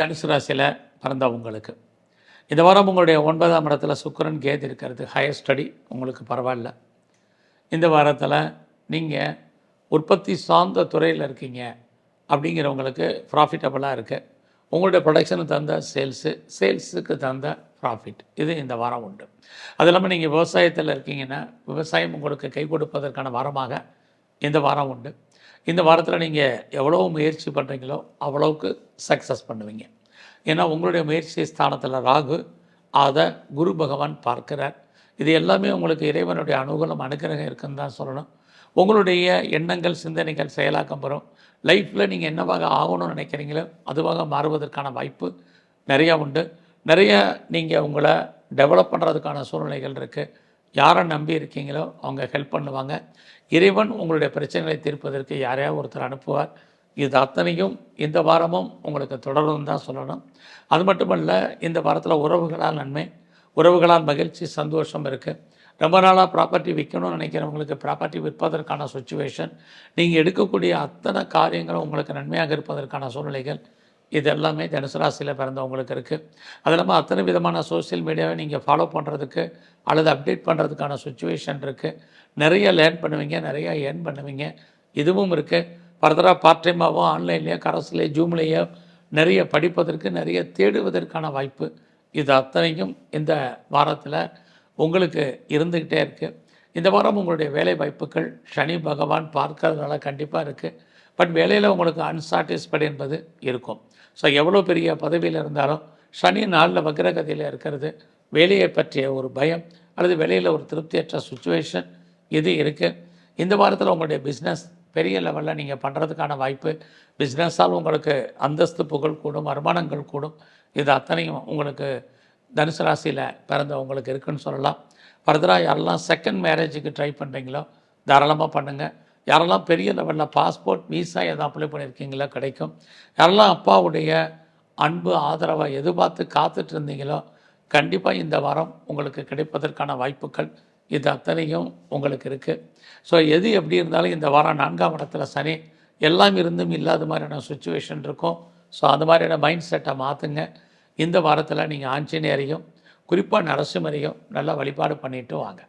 தனுசு ராசியில் பிறந்தவங்களுக்கு இந்த வாரம் உங்களுடைய ஒன்பதாம் இடத்துல சுக்கரன் கேது இருக்கிறது. ஹையர் ஸ்டடி உங்களுக்கு பரவாயில்ல. இந்த வாரத்தில் நீங்கள் உற்பத்தி சார்ந்த துறையில் இருக்கீங்க. அப்படிங்கிறவங்களுக்கு ப்ராஃபிட்டபுளாக இருக்குது உங்களுடைய ப்ரொடக்ஷனுக்கு தந்த சேல்ஸு சேல்ஸுக்கு தகுந்த ப்ராஃபிட் இது இந்த வாரம் உண்டு. அது இல்லாமல் நீங்கள் விவசாயத்தில் இருக்கீங்கன்னா விவசாயம் உங்களுக்கு கை கொடுப்பதற்கான வாரமாக இந்த வாரம் உண்டு. இந்த வாரத்தில் நீங்கள் எவ்வளோ முயற்சி பண்ணுறீங்களோ அவ்வளோவுக்கு சக்ஸஸ் பண்ணுவீங்க. ஏன்னா உங்களுடைய முயற்சி ஸ்தானத்தில் ராகு அதை குரு பகவான் பார்க்கிறார். இது எல்லாமே உங்களுக்கு இறைவனுடைய அனுகூலம் அனுகிரகம் இருக்குன்னு தான் சொல்லணும். உங்களுடைய எண்ணங்கள் சிந்தனைகள் செயலாக்கம் பெறும். லைஃப்பில் நீங்கள் என்னவாக ஆகணும்னு நினைக்கிறீங்களோ அதுவாக மாறுவதற்கான வாய்ப்பு நிறையா உண்டு. நிறைய நீங்கள் உங்களை டெவலப் பண்ணுறதுக்கான சூழ்நிலைகள் இருக்குது யாரை நம்பி இருக்கீங்களோ அவங்க ஹெல்ப் பண்ணுவாங்க. இறைவன் உங்களுடைய பிரச்சனைகளை தீர்ப்பதற்கு யாரையாவது ஒருத்தர் அனுப்புவார். இது அத்தனையும் இந்த வாரமும் உங்களுக்கு தொடரும் தான் சொல்லணும். அது மட்டுமல்ல இந்த வாரத்தில் உறவுகளால் நன்மை உறவுகளால் மகிழ்ச்சி சந்தோஷம் இருக்குது ரொம்ப நாளாக ப்ராப்பர்ட்டி விற்கணும்னு நினைக்கிறவங்களுக்கு ப்ராப்பர்ட்டி விற்பதற்கான சுச்சுவேஷன் நீங்கள் எடுக்கக்கூடிய அத்தனை காரியங்களும் உங்களுக்கு நன்மையாக இருப்பதற்கான சூழ்நிலைகள். இது எல்லாமே தனுசு ராசியில் பிறந்தவங்களுக்கு இருக்குது அது இல்லாமல் அத்தனை விதமான சோஷியல் மீடியாவை நீங்கள் ஃபாலோ பண்ணுறதுக்கு அல்லது அப்டேட் பண்ணுறதுக்கான சுச்சுவேஷன் இருக்குது நிறைய லேர்ன் பண்ணுவீங்க நிறைய ஏர்ன் பண்ணுவீங்க. இதுவும் இருக்குது ஃபர்தராக பார்ட் டைமாகவோ ஆன்லைன்லேயோ கரஸ்லேயோ ஜூம்லேயோ நிறைய படிப்பதற்கு நிறைய தேடுவதற்கான வாய்ப்பு இது அத்தனையும் இந்த வாரத்தில் உங்களுக்கு இருந்துக்கிட்டே இருக்குது இந்த வாரம் உங்களுடைய வேலை வாய்ப்புகள் சனி பகவான் பார்க்கறதுனால கண்டிப்பாக இருக்குது பட் வேலையில் உங்களுக்கு அன்சாட்டிஸ்ஃபைடு என்பது இருக்கும். ஸோ எவ்வளோ பெரிய பதவியில் இருந்தாலும் சனி நாளில் வக்ரகதியில் இருக்கிறது வேலையை பற்றிய ஒரு பயம் அல்லது வேலையில் ஒரு திருப்தியற்ற சுச்சுவேஷன் இது இருக்குது இந்த வாரத்தில் உங்களுடைய பிஸ்னஸ் பெரிய லெவலில் நீங்கள் பண்ணுறதுக்கான வாய்ப்பு பிஸ்னஸால் உங்களுக்கு அந்தஸ்து புகழ் கூடும் வருமானங்கள் கூடும். இது அத்தனையும் உங்களுக்கு தனுசு ராசியில் பிறந்தவங்களுக்கு இருக்குன்னு சொல்லலாம். ஃபர்தராக யாரெல்லாம் செகண்ட் மேரேஜுக்கு ட்ரை பண்ணுறீங்களோ தாராளமாக பண்ணுங்கள் யாரெல்லாம் பெரிய லெவலில் பாஸ்போர்ட் விசா எதாவது அப்ளை பண்ணியிருக்கீங்களோ? கிடைக்கும். யாரெல்லாம் அப்பாவுடைய அன்பு ஆதரவை எதிர்பார்த்து காத்துட்டு இருந்தீங்களோ கண்டிப்பாக இந்த வாரம் உங்களுக்கு கிடைப்பதற்கான வாய்ப்புகள் இது அத்தனையும் உங்களுக்கு இருக்குது ஸோ எது எப்படி இருந்தாலும் இந்த வாரம் நான்காம் இடத்துல சனி எல்லாம் இருந்தும் இல்லாத மாதிரியான சுச்சுவேஷன் இருக்கும். ஸோ அந்த மாதிரியான மைண்ட் செட்டை மாற்றுங்க இந்த வாரத்தில் நீங்கள் ஆஞ்சநேயரையும் குறிப்பாக நரசிம்மரையும் நல்லா வழிபாடு பண்ணிட்டு வாங்க.